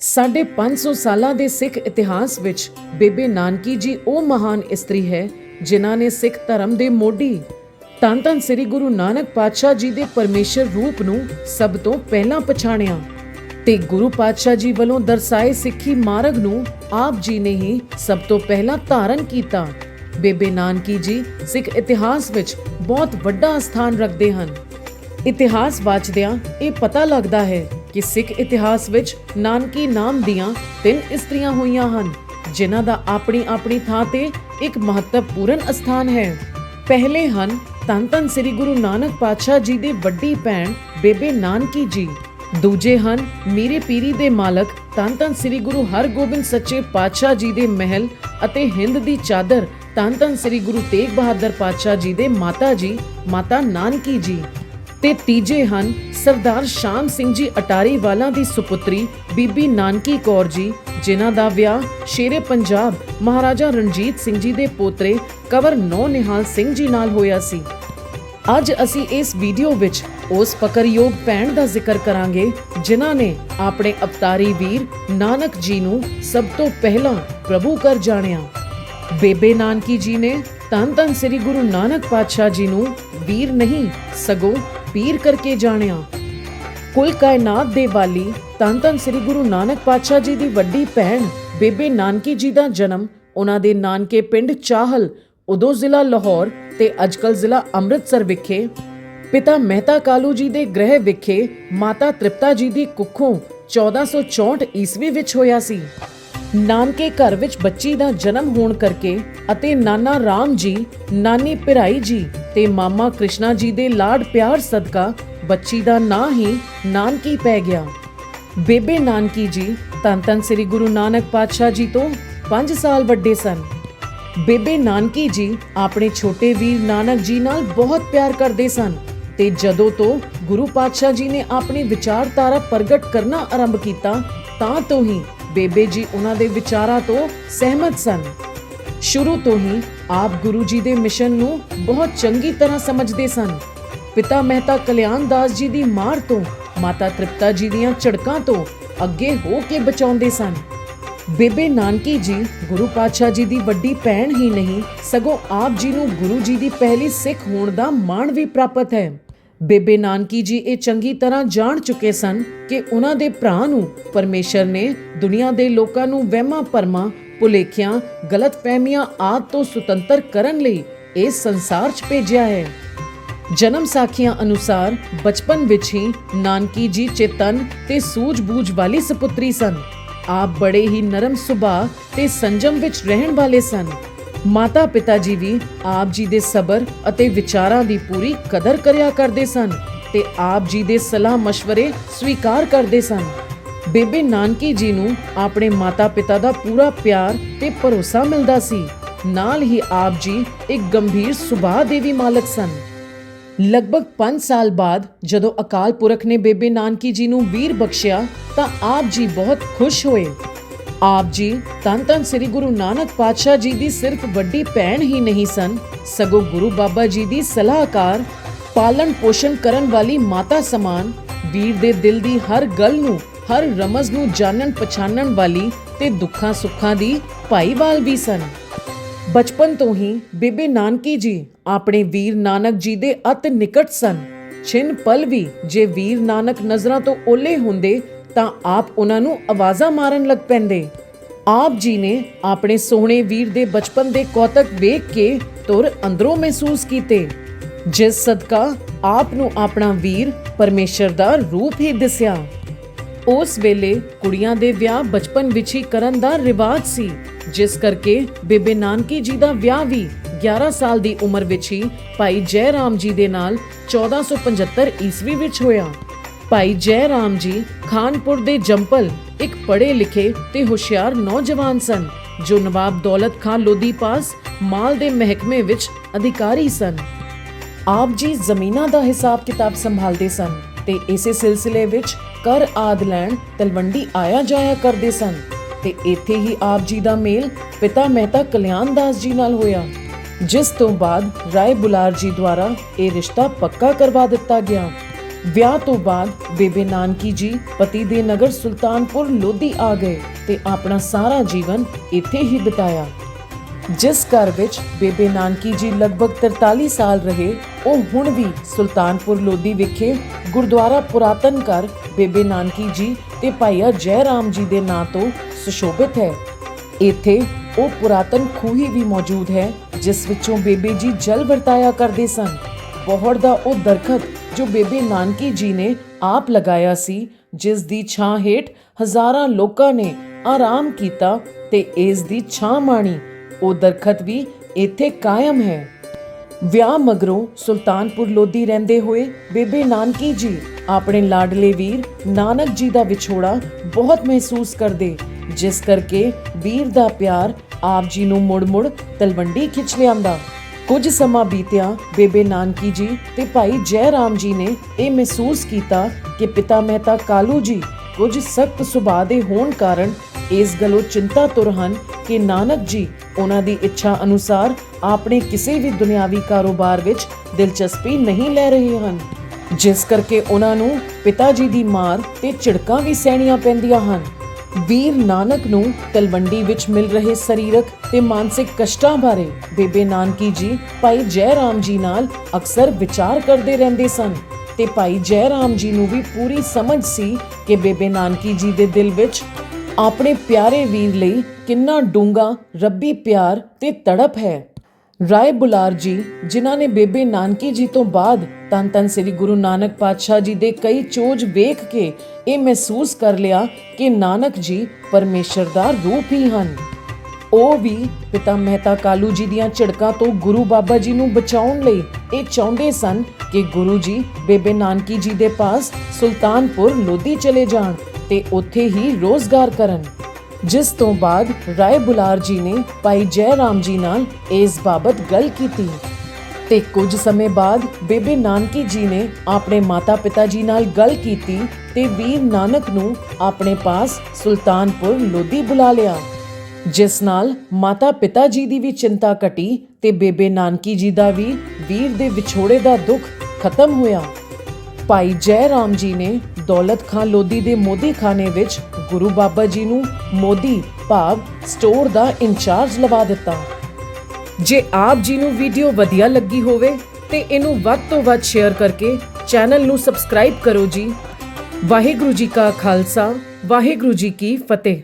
ਸਾਢੇ 500 ਸਾਲਾਂ ਦੇ ਸਿੱਖ ਇਤਿਹਾਸ ਵਿੱਚ ਬੇਬੇ ਨਾਨਕੀ ਜੀ ਉਹ ਮਹਾਨ ਇਸਤਰੀ ਹੈ, ਜਿਨ੍ਹਾਂ ਨੇ ਸਿੱਖ ਧਰਮ ਦੇ ਮੋਢੀ। ਧੰਨ ਧੰਨ ਸ੍ਰੀ ਗੁਰੂ ਨਾਨਕ ਪਾਤਸ਼ਾਹ ਜੀ ਦੇ ਪਰਮੇਸ਼ਰ ਰੂਪ ਨੂੰ ਸਭ ਤੋਂ ਪਹਿਲਾਂ ਪਛਾਣਿਆ ਤੇ ਗੁਰੂ ਪਾਤਸ਼ਾਹ ਜੀ ਵੱਲੋਂ ਦਰਸਾਏ ਸਿੱਖੀ ਮਾਰਗ ਨੂੰ ਆਪ ਜੀ ਨੇ ਹੀ ਸਭ ਤੋਂ ਪਹਿਲਾਂ ਧਾਰਨ ਕੀਤਾ। ਬੇਬੇ ਨਾਨਕੀ ਜੀ ਸਿੱਖ ਇਤਿਹਾਸ ਵਿੱਚ ਬਹੁਤ ਵੱਡਾ ਸਥਾਨ ਰੱਖਦੇ ਹਨ। ਇਤਿਹਾਸ ਵਾਚਦਿਆਂ ਇਹ ਪਤਾ ਲੱਗਦਾ ਹੈ ਕਿ ਸਿੱਖ ਇਤਿਹਾਸ ਵਿੱਚ ਨਾਨਕੀ ਨਾਮ ਦੀਆਂ ਤਿੰਨ ਇਸਤਰੀਆਂ ਹੋਈਆਂ ਹਨ, ਜਿਨ੍ਹਾਂ ਦਾ ਆਪਣੀ ਆਪਣੀ ਥਾਂ ਤੇ ਇੱਕ ਮਹੱਤਵਪੂਰਨ ਸਥਾਨ ਹੈ। ਪਹਿਲੇ ਹਨ ਧੰਨ ਧੰਨ ਸ੍ਰੀ ਗੁਰੂ ਨਾਨਕ ਪਾਤਸ਼ਾਹ ਜੀ ਦੀ ਵੱਡੀ ਭੈਣ ਬੇਬੇ ਨਾਨਕੀ ਜੀ। ਦੂਜੇ ਹਨ ਮੀਰੇ ਪੀਰੀ ਦੇ ਮਾਲਕ ਧੰਨ ਧੰਨ ਸ੍ਰੀ ਗੁਰੂ ਹਰਗੋਬਿੰਦ ਸੱਚੇ ਪਾਤਸ਼ਾਹ ਜੀ ਦੇ ਮਹਿਲ ਅਤੇ ਹਿੰਦ ਦੀ ਚਾਦਰ ਧੰਨ ਧੰਨ ਸ੍ਰੀ ਗੁਰੂ ਤੇਗ ਬਹਾਦਰ ਪਾਤਸ਼ਾਹ ਜੀ ਦੇ ਮਾਤਾ ਜੀ, ਮਾਤਾ ਨਾਨਕੀ ਜੀ। ਤੇ ਤੀਜੇ ਹਨ, ਸਰਦਾਰ ਸ਼ਾਮ ਸਿੰਘ ਜੀ ਅਟਾਰੀ ਵਾਲਾ ਦੀ ਸੁਪੁੱਤਰੀ ਬੀਬੀ ਨਾਨਕੀ ਕੌਰ ਜੀ, ਜਿਨ੍ਹਾਂ ਦਾ ਵਿਆਹ ਸ਼ੇਰੇ ਪੰਜਾਬ ਮਹਾਰਾਜਾ ਰਣਜੀਤ ਸਿੰਘ ਜੀ ਦੇ ਪੋਤਰੇ ਕਵਰ ਨੌ ਨਿਹਾਲ ਸਿੰਘ ਜੀ ਨਾਲ ਹੋਇਆ ਸੀ। ਅੱਜ ਅਸੀਂ ਇਸ ਵੀਡੀਓ ਵਿੱਚ ਉਸ ਫਕਰਯੋਗ ਭੈਣ ਦਾ ਜ਼ਿਕਰ ਕਰਾਂਗੇ, ਜਿਨ੍ਹਾਂ ਨੇ ਆਪਣੇ ਅਵਤਾਰੀ ਵੀਰ ਨਾਨਕ ਜੀ ਨੂੰ ਸਭ ਤੋਂ ਪਹਿਲਾਂ ਪ੍ਰਭੂ ਕਰ ਜਾਣਿਆ। ਬੇਬੇ ਨਾਨਕੀ ਜੀ ਨੇ ਧੰਨ ਧੰਨ ਸ੍ਰੀ ਗੁਰੂ ਨਾਨਕ ਪਾਤਸ਼ਾਹ ਜੀ ਨੂੰ ਵੀਰ ਨਹੀਂ, ਸਗੋਂ ਪੀਰ ਕਰਕੇ ਜਾਣਿਆ। ਕੁੱਲ ਕਾਇਨਾਤ ਦੇ ਵਾਲੀ ਧੰਨ ਧੰਨ ਸ੍ਰੀ ਗੁਰੂ ਨਾਨਕ ਪਾਤਸ਼ਾਹ ਜੀ ਦੀ ਵੱਡੀ ਭੈਣ ਬੇਬੇ ਨਾਨਕੀ ਜੀ ਦਾ ਜਨਮ ਉਹਨਾਂ ਦੇ ਨਾਨਕੇ ਪਿੰਡ ਚਾਹਲ, ਉਦੋਂ ਜ਼ਿਲ੍ਹਾ ਲਾਹੌਰ ਤੇ ਅੱਜਕੱਲ ਜ਼ਿਲ੍ਹਾ ਅੰਮ੍ਰਿਤਸਰ ਵਿਖੇ, ਪਿਤਾ ਮਹਿਤਾ ਕਾਲੂ ਜੀ ਦੇ ਗ੍ਰਹਿ ਵਿਖੇ ਮਾਤਾ ਤ੍ਰਿਪਤਾ ਜੀ ਦੀ ਕੁੱਖੋਂ 1464 ਈਸਵੀ ਵਿੱਚ ਹੋਇਆ ਸੀ। ਨਾਨਕੇ ਘਰ ਵਿੱਚ ਬੱਚੀ ਦਾ ਜਨਮ ਹੋਣ ਕਰਕੇ ਅਤੇ ਨਾਨਾ ਰਾਮ ਜੀ, ਨਾਨੀ ਪਿਰਾਈ ਜੀ ਤੇ ਮਾਮਾ ਕ੍ਰਿਸ਼ਨਾ ਜੀ ਦੇ ਲਾਡ ਪਿਆਰ ਸਦਕਾ ਬੱਚੀ ਦਾ ਨਾਂ ਹੀ ਨਾਨਕੀ ਪੈ ਗਿਆ। ਬੇਬੇ ਨਾਨਕੀ ਜੀ ਧੰਨ ਧੰਨ ਸ੍ਰੀ ਗੁਰੂ ਨਾਨਕ ਪਾਤਸ਼ਾਹ ਜੀ ਤੋਂ 5 ਸਾਲ ਵੱਡੇ ਸਨ। ਬੇਬੇ ਨਾਨਕੀ ਜੀ ਆਪਣੇ ਛੋਟੇ ਵੀਰ ਨਾਨਕ ਜੀ ਨਾਲ ਬਹੁਤ ਪਿਆਰ ਕਰਦੇ ਸਨ ਤੇ ਜਦੋਂ ਤੋਂ ਗੁਰੂ ਪਾਤਸ਼ਾਹ ਜੀ ਨੇ ਆਪਣੀ ਵਿਚਾਰਧਾਰਾ ਪ੍ਰਗਟ ਕਰਨਾ ਆਰੰਭ ਕੀਤਾ ਤਾਂ ਤੋਂ ਹੀ ਬੇਬੇ ਜੀ ਉਹਨਾਂ ਦੇ ਵਿਚਾਰਾਂ ਤੋਂ ਸਹਿਮਤ ਸਨ। ਸ਼ੁਰੂ ਤੋਂ ਹੀ ਆਪ ਗੁਰੂ ਜੀ ਦੇ ਮਿਸ਼ਨ ਨੂੰ ਬਹੁਤ ਚੰਗੀ ਤਰ੍ਹਾਂ ਸਮਝਦੇ ਸਨ। ਪਿਤਾ ਮਹਿਤਾ ਕਲਿਆਣ ਦਾਸ ਜੀ ਦੀ ਮਾਰ ਤੋਂ, ਮਾਤਾ ਤ੍ਰਿਪਤਾ ਜੀ ਦੀਆਂ ਝੜਕਾਂ ਤੋਂ ਅੱਗੇ ਹੋ ਕੇ ਬਚਾਉਂਦੇ ਸਨ। ਬੇਬੇ ਨਾਨਕੀ ਜੀ ਗੁਰੂ ਪਾਤਸ਼ਾਹ ਜੀ ਦੀ ਵੱਡੀ ਭੈਣ ਹੀ ਨਹੀਂ, ਸਗੋਂ ਆਪ ਜੀ ਨੂੰ ਗੁਰੂ ਜੀ ਦੀ ਪਹਿਲੀ ਸਿੱਖ ਹੋਣ ਦਾ ਮਾਣ ਵੀ ਪ੍ਰਾਪਤ ਹੈ। ਬੇਬੇ ਨਾਨਕੀ ਜੀ ਇਹ ਚੰਗੀ ਤਰ੍ਹਾਂ ਜਾਣ ਚੁੱਕੇ ਸਨ ਕਿ ਉਹਨਾਂ ਦੇ ਭਰਾ ਨੂੰ ਪਰਮੇਸ਼ਰ ਨੇ ਦੁਨੀਆ ਦੇ ਲੋਕਾਂ ਨੂੰ ਵਹਿਮਾਂ ਭਰਮਾਂ ਭੁਲੇਖਿਆਂ, ਗਲਤਫਹਿਮੀਆਂ ਆਦਿ ਤੋਂ ਸੁਤੰਤਰ ਕਰਨ ਲਈ ਇਸ ਸੰਸਾਰ 'ਚ ਭੇਜਿਆ ਹੈ। ਜਨਮ ਸਾਖੀਆਂ ਅਨੁਸਾਰ ਬਚਪਨ ਵਿੱਚ ਹੀ ਨਾਨਕੀ ਜੀ ਚੇਤਨ ਤੇ ਸੂਝ-ਬੂਝ ਵਾਲੀ ਸੁਪੁੱਤਰੀ ਸਨ। ਆਪ ਬੜੇ ਹੀ ਨਰਮ ਸੁਭਾਅ ਤੇ ਸੰਜਮ ਵਿੱਚ ਰਹਿਣ ਵਾਲੇ ਸਨ। ਮਾਤਾ ਪਿਤਾ ਜੀ ਵੀ ਆਪ ਜੀ ਦੇ ਸਬਰ ਅਤੇ ਵਿਚਾਰਾਂ ਦੀ ਪੂਰੀ ਕਦਰ ਕਰਿਆ ਕਰਦੇ ਸਨ ਤੇ ਆਪ ਜੀ ਦੇ ਸਲਾਹ مشਵਰੇ ਸਵੀਕਾਰ ਕਰਦੇ ਸਨ। ਬੇਬੇ ਨਾਨਕੀ ਜੀ ਨੂੰ ਆਪਣੇ ਮਾਤਾ ਪਿਤਾ ਦਾ ਪੂਰਾ ਪਿਆਰ ਤੇ ਭਰੋਸਾ ਮਿਲਦਾ ਸੀ। ਨਾਲ ਹੀ ਆਪ ਜੀ ਇੱਕ ਗੰਭੀਰ ਸੁਭਾਅ ਦੇ ਵੀ ਮਾਲਕ ਸਨ। ਲਗਭਗ 5 ਸਾਲ ਬਾਅਦ ਜਦੋਂ ਅਕਾਲ ਪੁਰਖ ਨੇ ਬੇਬੇ ਨਾਨਕੀ ਜੀ ਨੂੰ ਵੀਰ ਬਖਸ਼ਿਆ, ਤਾਂ ਆਪ ਜੀ ਬਹੁਤ ਖੁਸ਼ ਹੋਏ। ਆਪ ਜੀ ਤਨ ਤਨ ਸ੍ਰੀ ਗੁਰੂ ਨਾਨਕ ਪਾਤਸ਼ਾਹ ਜੀ ਦੀ ਸਿਰਫ ਵੱਡੀ ਭੈਣ ਹੀ ਨਹੀਂ ਸਨ, ਸਗੋਂ ਗੁਰੂ ਬਾਬਾ ਜੀ ਦੀ ਸਲਾਹਕਾਰ, ਪਾਲਣ ਪੋਸ਼ਣ ਕਰਨ ਵਾਲੀ ਮਾਤਾ ਸਮਾਨ, ਵੀਰ ਦੇ ਦਿਲ ਦੀ ਹਰ ਗੱਲ ਨੂੰ ਹਰ ਰਮਜ਼ ਨੂੰ ਜਾਣਨ, ਪਛਾਣਨ ਵਾਲੀ ਤੇ ਦੁੱਖਾਂ ਸੁੱਖਾਂ ਦੀ ਭਾਈਵਾਲ ਵੀ ਸਨ। ਬਚਪਨ ਤੋਂ ਹੀ ਬੇਬੇ ਨਾਨਕੀ ਜੀ ਆਪਣੇ ਵੀਰ ਨਾਨਕ ਜੀ ਦੇ ਅਤ ਨਿਕਟ ਸਨ। ਛਿਨ ਪਲ ਵੀ ਜੇ ਵੀਰ ਨਾਨਕ ਨਜ਼ਰਾਂ ਤੋਂ ਓਲੇ ਹੁੰਦੇ ਤਾਂ ਆਪ ਉਹਨਾਂ ਨੂੰ ਆਵਾਜ਼ਾਂ ਮਾਰਨ ਲੱਗ ਪੈਂਦੇ। ਆਪ ਜੀ ਨੇ ਆਪਣੇ ਸੋਹਣੇ ਵੀਰ ਦੇ ਬਚਪਨ ਦੇ ਕੌਤਕ ਵੇਖ ਕੇ ਤੁਰ ਅੰਦਰੋਂ ਮਹਿਸੂਸ ਕੀਤੇ। ਜਿਸ ਸਦਕਾ ਆਪ ਨੂੰ ਆਪਣਾ ਵੀਰ ਪਰਮੇਸ਼ਰ ਦਾ ਰੂਪ ਹੀ ਦਿਸਿਆ। ਉਸ ਵੇਲੇ ਕੁੜੀਆਂ ਦੇ ਵਿਆਹ ਬਚਪਨ ਵਿੱਚ ਹੀ ਕਰਨ ਦਾ ਰਿਵਾਜ ਸੀ, ਜਿਸ ਕਰਕੇ ਬੇਬੇ ਨਾਨਕੀ ਜੀ ਦਾ ਵਿਆਹ ਵੀ 11 ਸਾਲ ਦੀ ਉਮਰ ਵਿੱਚ ਹੀ ਭਾਈ ਜੈ ਰਾਮ ਜੀ ਦੇ ਨਾਲ 1475 ਈਸਵੀ ਵਿੱਚ ਹੋਇਆ। ਭਾਈ ਜੈ ਰਾਮ ਜੀ ਖਾਨਪੁਰ ਦੇ ਜੰਪਲ, ਇੱਕ ਪੜ੍ਹੇ ਲਿਖੇ ਤੇ ਹੁਸ਼ਿਆਰ ਨੌਜਵਾਨ ਸਨ, ਜੋ ਨਵਾਬ ਦੌਲਤ ਖਾਨ ਲੋਧੀ ਪਾਸ ਮਾਲ ਦੇ ਮਹਿਕਮੇ ਵਿੱਚ ਅਧਿਕਾਰੀ ਸਨ। ਆਪ ਜੀ ਜ਼ਮੀਨਾਂ ਦਾ ਹਿਸਾਬ ਕਿਤਾਬ ਸੰਭਾਲਦੇ ਸਨ ਤੇ ਇਸੇ ਸਿਲਸਿਲੇ ਵਿੱਚ ਕਰ ਆਦ ਲੈਣ ਤਲਵੰਡੀ ਆਇਆ ਜਾਇਆ ਕਰਦੇ ਸਨ ਤੇ ਇੱਥੇ ਹੀ ਆਪ ਜੀ ਦਾ ਮੇਲ ਪਿਤਾ ਮਹਿਤਾ ਕਲਿਆਣ ਦਾਸ ਜੀ ਨਾਲ ਹੋਇਆ, ਜਿਸ ਤੋਂ ਬਾਅਦ ਰਾਏ ਬੁਲਾਰ ਜੀ ਦੁਆਰਾ ਇਹ ਰਿਸ਼ਤਾ ਪੱਕਾ ਕਰਵਾ ਦਿੱਤਾ ਗਿਆ। ਵਿਆਹ ਤੋਂ ਬਾਅਦ ਬੇਬੇ ਨਾਨਕੀ ਜੀ ਪਤੀ ਦੇ ਨਗਰ ਸੁਲਤਾਨਪੁਰ ਲੋਧੀ ਆ ਗਏ ਤੇ ਆਪਣਾ ਸਾਰਾ ਜੀਵਨ ਇੱਥੇ ਹੀ ਬਿਤਾਇਆ। ਜਿਸ ਘਰ ਵਿੱਚ ਬੇਬੇ ਨਾਨਕੀ ਜੀ ਲਗਭਗ 43 ਸਾਲ ਰਹੇ, ਉਹ ਹੁਣ ਵੀ ਸੁਲਤਾਨਪੁਰ ਲੋਧੀ ਵਿਖੇ ਗੁਰਦੁਆਰਾ ਪੁਰਾਤਨ ਘਰ ਬੇਬੇ ਨਾਨਕੀ ਜੀ ਤੇ ਭਾਈਆ ਜੈ ਰਾਮ ਜੀ ਦੇ ਨਾਂ ਤੋਂ ਸੁਸ਼ੋਭਿਤ ਹੈ। ਇੱਥੇ ਉਹ ਪੁਰਾਤਨ ਖੂਹੀ ਵੀ ਮੌਜੂਦ ਹੈ, ਜਿਸ ਵਿੱਚੋਂ ਬੇਬੇ ਜੀ ਜਲ ਵਰਤਾਇਆ ਕਰਦੇ ਸਨ। ਪੋਹੜ ਦਾ ਉਹ ਦਰਖਤ ਜੋ ਬੇਬੇ ਨਾਨਕੀ ਜੀ ਨੇ ਆਪ ਲਗਾਇਆ ਸੀ, ਜਿਸ ਦੀ ਛਾਂ ਹੇਠ ਹਜ਼ਾਰਾਂ ਲੋਕਾਂ ਨੇ ਆਰਾਮ ਕੀਤਾ ਤੇ ਇਸ ਦੀ ਛਾਂ ਮਾਣੀ। ਉਹ ਦਰਖਤ ਵੀ ਇੱਥੇ ਕਾਇਮ ਹੈ। ਵਿਆਹ ਮਗਰੋਂ ਸੁਲਤਾਨਪੁਰ ਲੋਧੀ ਰਹਿੰਦੇ ਹੋਏ ਬੇਬੇ ਨਾਨਕੀ ਜੀ ਆਪਣੇ ਲਾਡਲੇ ਵੀਰ ਨਾਨਕ ਜੀ ਦਾ ਵਿਛੋੜਾ ਬਹੁਤ ਮਹਿਸੂਸ ਕਰਦੇ, ਜਿਸ ਕਰਕੇ ਵੀਰ ਦਾ ਪਿਆਰ ਆਪ ਜੀ ਨੂੰ ਮੁੜ-ਮੁੜ ਤਲਵੰਡੀ ਖਿੱਚ ਲਿਆਂਦਾ। ਕੁਝ ਸਮਾਂ ਬੀਤਿਆ, ਬੇਬੇ ਨਾਨਕੀ ਜੀ ਤੇ ਭਾਈ ਜੈ ਰਾਮ ਜੀ ਨੇ ਇਹ ਮਹਿਸੂਸ ਕੀਤਾ ਕਿ ਪਿਤਾ ਮਹਿਤਾ ਕਾਲੂ ਜੀ ਕੁਝ ਸਖਤ ਸੁਭਾਅ ਦੇ ਹੋਣ ਕਾਰਨ ਇਸ ਗੱਲੋਂ ਚਿੰਤਾ ਤੁਰ ਹਨ ਕਿ ਨਾਨਕ ਜੀ ਉਹਨਾਂ ਦੀ ਇੱਛਾ ਅਨੁਸਾਰ ਆਪਣੇ ਕਿਸੇ ਵੀ ਦੁਨਿਆਵੀ ਕਾਰੋਬਾਰ ਵਿੱਚ ਦਿਲਚਸਪੀ ਨਹੀਂ ਲੈ ਰਹੇ ਹਨ। ਜਿਸ ਕਰਕੇ ਉਹਨਾਂ ਨੂੰ ਪਿਤਾ ਜੀ ਦੀ ਮਾਰ ਤੇ ਝਿੜਕਾਂ ਵੀ ਸਹਿਣੀਆਂ ਪੈਂਦੀਆਂ ਹਨ। ਵੀਰ ਨਾਨਕ ਨੂੰ ਤਲਵੰਡੀ ਵਿੱਚ ਮਿਲ ਰਹੇ ਸਰੀਰਕ ਤੇ ਮਾਨਸਿਕ ਕਸ਼ਟਾਂ ਬਾਰੇ ਬੇਬੇ ਨਾਨਕੀ ਜੀ, ਭਾਈ ਜੈ ਰਾਮ ਜੀ ਨਾਲ ਅਕਸਰ ਵਿਚਾਰ ਕਰਦੇ ਰਹਿੰਦੇ ਸਨ ਤੇ ਭਾਈ ਜੈ ਰਾਮ ਜੀ ਨੂੰ ਵੀ ਪੂਰੀ ਸਮਝ ਸੀ ਕਿ ਬੇਬੇ ਨਾਨਕੀ ਜੀ ਦੇ ਦਿਲ ਵਿੱਚ ਆਪਣੇ ਪਿਆਰੇ ਵੀਰ ਲਈ ਕਿੰਨਾ ਡੂੰਗਾ ਰੱਬੀ ਪਿਆਰ ਤੇ ਤੜਪ ਹੈ। ਰਾਏ ਬੁਲਾਰ ਜੀ, ਜਿਨ੍ਹਾਂ ਨੇ ਬੇਬੇ ਨਾਨਕੀ ਜੀ ਤੋਂ ਬਾਅਦ ਤਨ ਤਨ ਸ੍ਰੀ ਗੁਰੂ ਨਾਨਕ ਪਾਤਸ਼ਾਹ ਜੀ ਦੇ ਕਈ ਚੋਜ ਵੇਖ ਕੇ ਇਹ ਮਹਿਸੂਸ ਕਰ ਲਿਆ ਕਿ ਨਾਨਕ ਜੀ ਪਰਮੇਸ਼ਰ ਦਾ ਰੂਪ ਹੀ ਹਨ। ਉਹ ਵੀ ਪਿਤਾ ਮਹਿਤਾ ਕਾਲੂ ਜੀ ਦੀਆਂ ਝੜਕਾਂ ਤੋਂ ਗੁਰੂ ਬਾਬਾ ਜੀ ਨੂੰ ਬਚਾਉਣ ਲਈ ਇਹ ਚਾਹੁੰਦੇ ਸਨ ਕਿ ਗੁਰੂ ਜੀ ਬੇਬੇ ਨਾਨਕੀ ਜੀ ਦੇ ਪਾਸ ਸੁਲਤਾਨਪੁਰ ਲੋਧੀ ਚਲੇ ਜਾਣ ਤੇ ਉੱਥੇ ਹੀ ਰੋਜ਼ਗਾਰ ਕਰਨ। ਜਿਸ ਤੋਂ ਬਾਅਦ ਰਾਏ ਬੁਲਾਰ ਜੀ ਨੇ ਭਾਈ ਜੈ ਰਾਮ ਜੀ ਨਾਲ ਇਸ ਬਾਬਤ ਗੱਲ ਕੀਤੀ। ਤੇ ਕੁਝ ਸਮੇਂ ਬਾਅਦ ਬੇਬੇ ਨਾਨਕੀ ਜੀ ਨੇ ਆਪਣੇ ਮਾਤਾ-ਪਿਤਾ ਜੀ ਨਾਲ ਗੱਲ ਕੀਤੀ ਤੇ ਵੀਰ ਨਾਨਕ ਨੂੰ ਆਪਣੇ ਪਾਸ ਸੁਲਤਾਨਪੁਰ ਲੋਧੀ ਬੁਲਾ ਲਿਆ। ਜਿਸ ਨਾਲ ਮਾਤਾ-ਪਿਤਾ ਜੀ ਦੀ ਵੀ ਚਿੰਤਾ ਘਟੀ ਤੇ ਬੇਬੇ ਨਾਨਕੀ ਜੀ ਦਾ ਵੀ ਵੀਰ ਦੇ ਵਿਛੋੜੇ ਦਾ ਦੁੱਖ ਖਤਮ ਹੋਇਆ। ਭਾਈ ਜੈ ਰਾਮ ਜੀ ਨੇ ਦੌਲਤ ਖਾਂ ਲੋਧੀ ਦੇ ਮੋਦੀ ਖਾਨੇ ਵਿੱਚ ਗੁਰੂ ਬਾਬਾ ਜੀ ਨੂੰ ਮੋਦੀ ਭਾਵ ਸਟੋਰ ਦਾ ਇੰਚਾਰਜ ਲਵਾ ਦਿੱਤਾ। ਜੇ ਆਪ ਜੀ ਨੂੰ ਵੀਡੀਓ ਵਧੀਆ ਲੱਗੀ ਹੋਵੇ ਤੇ ਇਹਨੂੰ ਵੱਧ ਤੋਂ ਵੱਧ ਸ਼ੇਅਰ ਕਰਕੇ ਚੈਨਲ ਨੂੰ ਸਬਸਕ੍ਰਾਈਬ ਕਰੋ ਜੀ। ਵਾਹਿਗੁਰੂ ਜੀ ਕਾ ਖਾਲਸਾ, ਵਾਹਿਗੁਰੂ ਜੀ ਕੀ ਫਤਿਹ।